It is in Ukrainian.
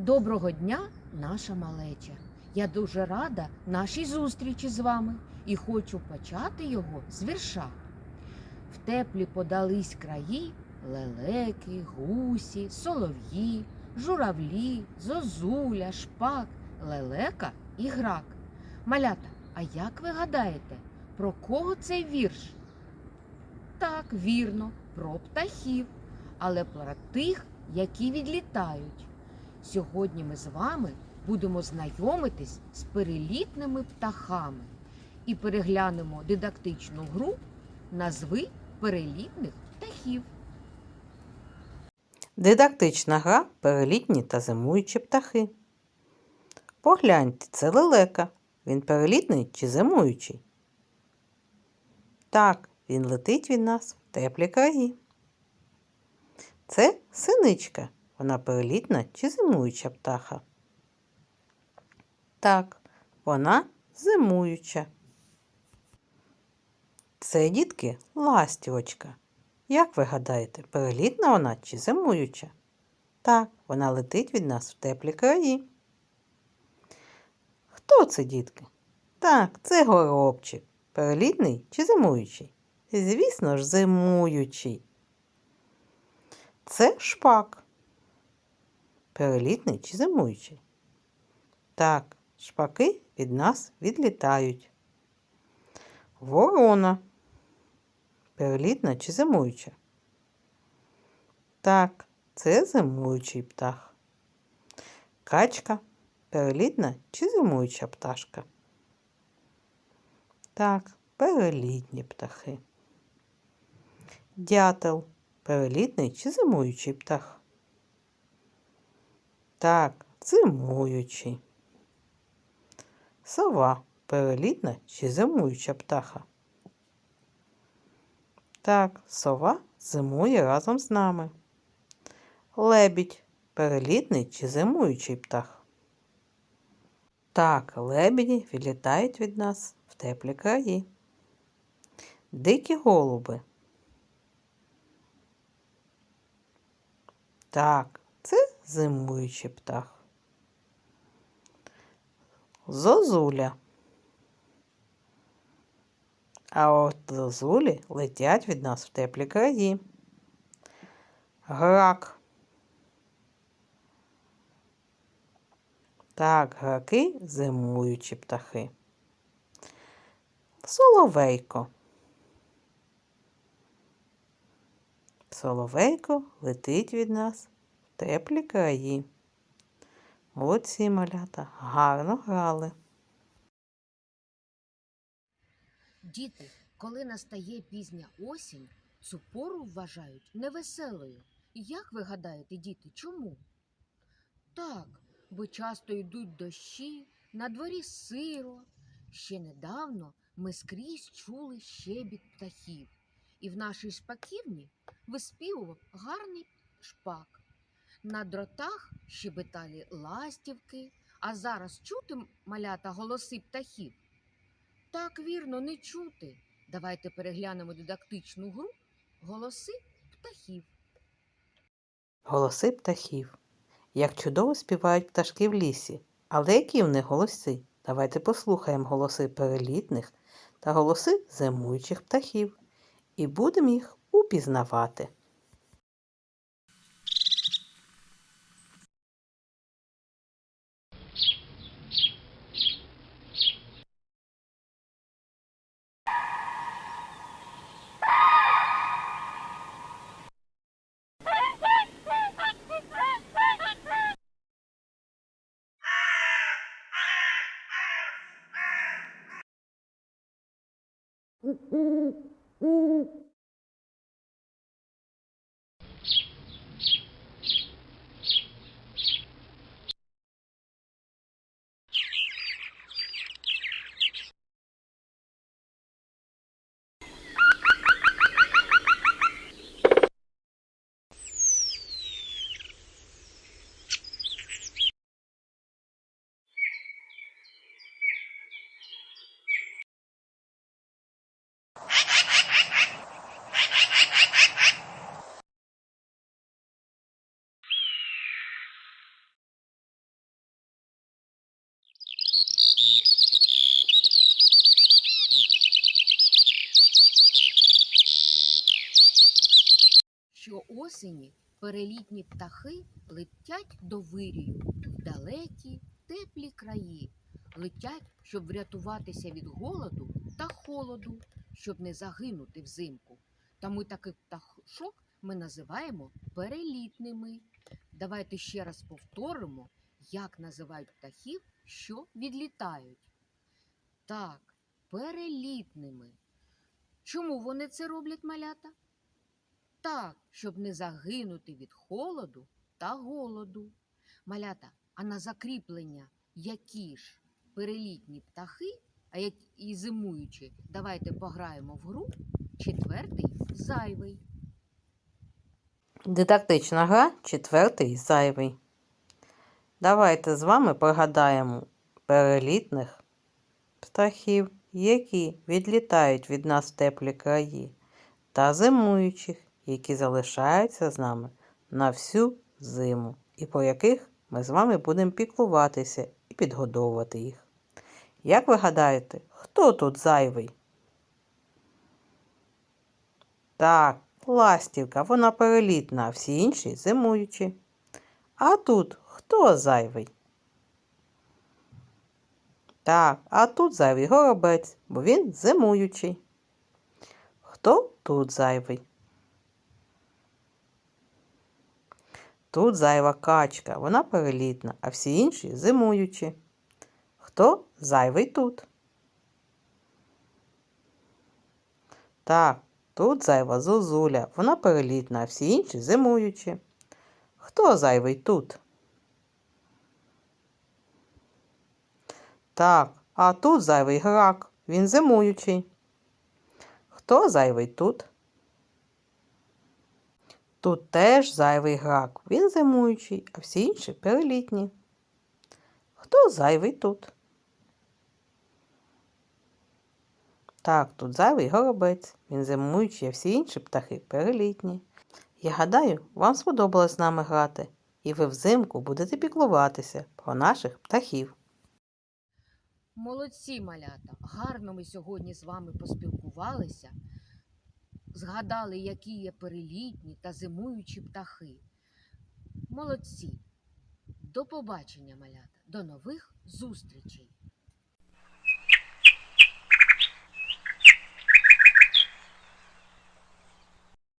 Доброго дня, наша малеча. Я дуже рада нашій зустрічі з вами і хочу почати його з вірша. В теплі подались краї лелеки, гусі, солов'ї, журавлі, зозуля, шпак, лелека і грак. Малята, а як ви гадаєте, про кого цей вірш? Так, вірно, про птахів, але про тих, які відлітають. Сьогодні ми з вами будемо знайомитись з перелітними птахами і переглянемо дидактичну гру Назви перелітних птахів. Дидактична гра перелітні та зимуючі птахи. Погляньте, це лелека. Він перелітний чи зимуючий? Так, він летить від нас в теплі краї. Це синичка. Вона перелітна чи зимуюча птаха? Так, вона зимуюча. Це, дітки, ластівочка. Як ви гадаєте, перелітна вона чи зимуюча? Так, вона летить від нас в теплі краї. Хто це, дітки? Так, це горобчик. Перелітний чи зимуючий? Звісно ж, зимуючий. Це шпак. Перелітний чи зимуючий? Так, шпаки від нас відлітають. Ворона. Перелітна чи зимуюча? Так, це зимуючий птах. Качка перелітна чи зимуюча пташка? Так, перелітні птахи. Дятел перелітний чи зимуючий птах? Так, зимуючий. Сова перелітна чи зимуюча птаха? Так, сова зимує разом з нами. Лебідь перелітний чи зимуючий птах? Так, лебеді відлітають від нас в теплі краї. Дикі голуби. Так, це зимуючий птах. Зозуля. А от зозулі летять від нас в теплі краї. Грак. Так, граки зимуючі птахи. Соловейко. Соловейко летить від нас теплі краї. Молодці малята гарно грали. Діти, коли настає пізня осінь, цю пору вважають невеселою. Як ви гадаєте, діти, чому? Так, бо часто йдуть дощі, на дворі сиро. Ще недавно ми скрізь чули щебіт птахів, і в нашій шпаківні виспівував гарний шпак. На дротах щебеталі ластівки, а зараз чути малята голоси птахів. Так вірно, не чути. Давайте переглянемо дидактичну гру Голоси птахів. Голоси птахів. Як чудово співають пташки в лісі. Але які в них голоси? Давайте послухаємо голоси перелітних та голоси зимуючих птахів і будемо їх упізнавати. Щоосені перелітні птахи летять до вирію в далекі, теплі краї. Летять, щоб врятуватися від голоду та холоду, щоб не загинути взимку. Та ми таких пташок ми називаємо перелітними. Давайте ще раз повторимо, як називають птахів, що відлітають. Так, перелітними. Чому вони це роблять малята? Так, щоб не загинути від холоду та голоду. Малята, а на закріплення які ж перелітні птахи, а як і зимуючі, давайте пограємо в гру четвертий зайвий. Дидактична гра четвертий зайвий. Давайте з вами пригадаємо перелітних птахів, які відлітають від нас в теплі краї, та зимуючих, які залишаються з нами на всю зиму, і по яких ми з вами будемо піклуватися і підгодовувати їх. Як ви гадаєте, хто тут зайвий? Так, ластівка, вона перелітна, а всі інші зимуючі. А тут хто зайвий? Так, а тут зайвий горобець, бо він зимуючий. Хто тут зайвий? Тут зайва качка, вона перелітна, а всі інші зимуючі. Хто зайвий тут? Так, тут зайва зозуля, вона перелітна, а всі інші зимуючі. Хто зайвий тут? Так, а тут зайвий грак, він зимуючий. Хто зайвий тут? Тут теж зайвий грак, він зимуючий, а всі інші перелітні. Хто зайвий тут? Так, тут зайвий горобець, він зимуючий, а всі інші птахи перелітні. Я гадаю, вам сподобалось з нами грати, і ви взимку будете піклуватися про наших птахів. Молодці, малята! Гарно ми сьогодні з вами поспілкувалися, згадали, які є перелітні та зимуючі птахи. Молодці! До побачення, малята! До нових зустрічей!